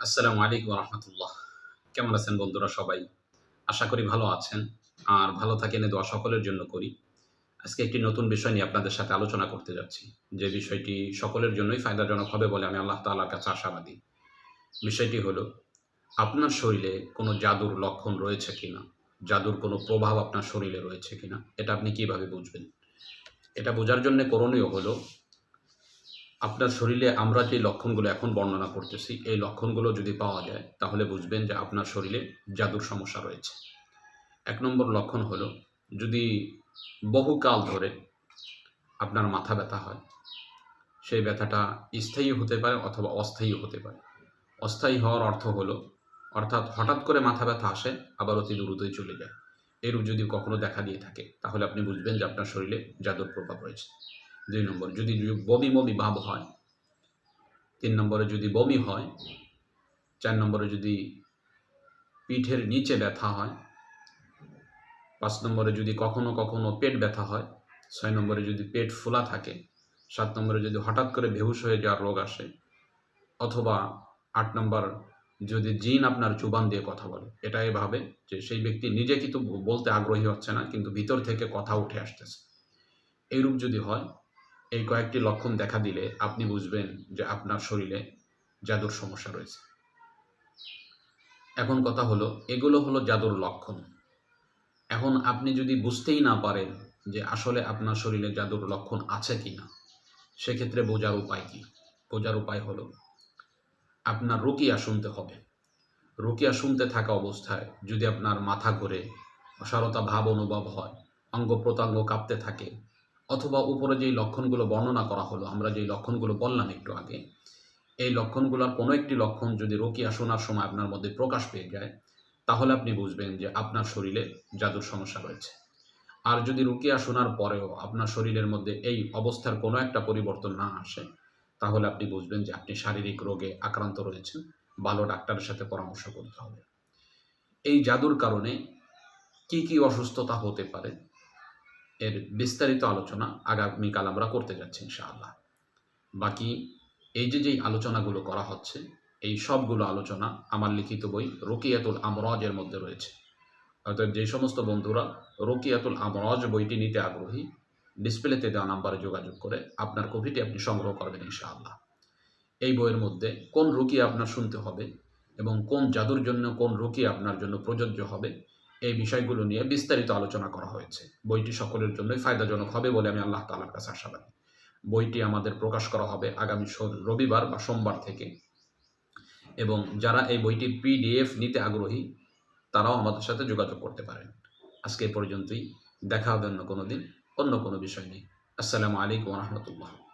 আসসালামু আলাইকুম রহমতুল্লাহ কেমন আছেন বন্ধুরা সবাই? আশা করি ভালো আছেন। আর ভালো থাকেন দোয়া সকলের জন্য করি। আজকে একটি নতুন বিষয় নিয়ে আপনাদের সাথে আলোচনা করতে যাচ্ছি। যে বিষয়টি সকলের জন্যই ফায়দাজনক হবে বলে আমি আল্লাহ তাআলার কাছে আশাবাদী। বিষয়টি হলো, আপনার শরীরে কোনো জাদুর লক্ষণ রয়েছে কিনা? জাদুর কোনো প্রভাব আপনার শরীরে রয়েছে কিনা? এটা আপনি কীভাবে বুঝবেন? এটা বোঝার জন্য করণীয় হলো আপনার শরীরে আমরা যে লক্ষণগুলো এখন বর্ণনা করতেছি, এই লক্ষণগুলো যদি পাওয়া যায়, তাহলে বুঝবেন যে আপনার শরীরে জাদুর সমস্যা রয়েছে। এক নম্বর লক্ষণ হলো, যদি বহুকাল ধরে আপনার মাথা ব্যথা হয়, সেই ব্যথাটা স্থায়ী হতে পারে অথবা অস্থায়ী হতে পারে। অস্থায়ী হওয়ার অর্থ হলো, অর্থাৎ হঠাৎ করে মাথা ব্যথা আসে, আবার অতি দ্রুতই চলে যায়। এরূপ যদি কখনো দেখা দিয়ে থাকে, তাহলে আপনি বুঝবেন যে আপনার শরীরে জাদুর প্রভাব রয়েছে। দুই নম্বর, যদি বমি বমি ভাব হয়, তিন নম্বরে যদি বমি হয়, চার নম্বরে যদি পিঠের নিচে ব্যথা হয়, পাঁচ নম্বরে যদি কখনো কখনো পেট ব্যথা হয়, ছয় নম্বরে যদি পেট ফোলা থাকে, সাত নম্বরে যদি হঠাৎ করে বেহুশ হয়ে যাওয়ার রোগ আসে, অথবা আট নম্বর যদি জিন আপনার চুবান দিয়ে কথা বলে, এটা এভাবে যে সেই ব্যক্তি নিজে কিন্তু বলতে আগ্রহী হচ্ছে না, কিন্তু ভিতর থেকে কথা উঠে আসতেছে। এইরূপ যদি হয় এই কয়েকটি লক্ষণ দেখা দিলে আপনি বুঝবেন যে আপনার শরীরে জাদুর সমস্যা রয়েছে। এখন কথা হলো, এগুলো হলো জাদুর লক্ষণ। এখন আপনি যদি বুঝতেই না পারেন যে আসলে আপনার শরীরে জাদুর লক্ষণ আছে কি না সেক্ষেত্রে বোঝার উপায় কি? বোঝার উপায় হলো, আপনার রুকিয়া শুনতে হবে। রুকিয়া শুনতে থাকা অবস্থায় যদি আপনার মাথা ঘোরে, অসারতা ভাব অনুভব হয়, অঙ্গ প্রত্যঙ্গ কাঁপতে থাকে অথবা উপরে যেই লক্ষণগুলো বর্ণনা করা হলো, আমরা যেই লক্ষণগুলো বললাম একটু আগে, এই লক্ষণগুলোর কোনো একটি লক্ষণ যদি রোকিয়া শোনার সময় আপনার মধ্যে প্রকাশ পেয়ে যায়, তাহলে আপনি বুঝবেন যে আপনার শরীরে জাদুর সমস্যা রয়েছে। আর যদি রুকিয়া শোনার পরেও আপনার শরীরের মধ্যে এই অবস্থার কোনো একটা পরিবর্তন না আসে, তাহলে আপনি বুঝবেন যে আপনি শারীরিক রোগে আক্রান্ত রয়েছেন, ভালো ডাক্তারের সাথে পরামর্শ করতে হবে। এই জাদুর কারণে কি কি অসুস্থতা হতে পারে এর বিস্তারিত আলোচনা আগামীকাল আমরা করতে যাচ্ছি, ইনশাআল্লাহ। বাকি এই যে যেই আলোচনাগুলো করা হচ্ছে, এই সবগুলো আলোচনা আমার লিখিত বই রকিয়াতুল আমরাজের মধ্যে রয়েছে। অর্থাৎ যে সমস্ত বন্ধুরা রকিয়াতুল আমরাজ বইটি নিতে আগ্রহী, ডিসপ্লেতে দেওয়া নাম্বারে যোগাযোগ করে আপনার কপিটি আপনি সংগ্রহ করবেন, ইনশাআল্লাহ। এই বইয়ের মধ্যে কোন রুকিয়া আপনার শুনতে হবে এবং কোন জাদুর জন্য কোন রুকিয়া আপনার জন্য প্রযোজ্য হবে এই বিষয়গুলো নিয়ে বিস্তারিত আলোচনা করা হয়েছে। বইটি সকলের জন্যই ফায়দাজনক হবে বলে আমি আল্লাহ তালার কাছে আশাবাদী বইটি আমাদের প্রকাশ করা হবে আগামী রবিবার বা সোমবার থেকে। এবং যারা এই বইটি পিডিএফ নিতে আগ্রহী, তারাও আমাদের সাথে যোগাযোগ করতে পারেন। আজকে পর্যন্তই। দেখা হবে অন্য কোনো দিন, অন্য কোনো বিষয় নেই আসসালামু আলাইকুম রহমতুল্লাহ।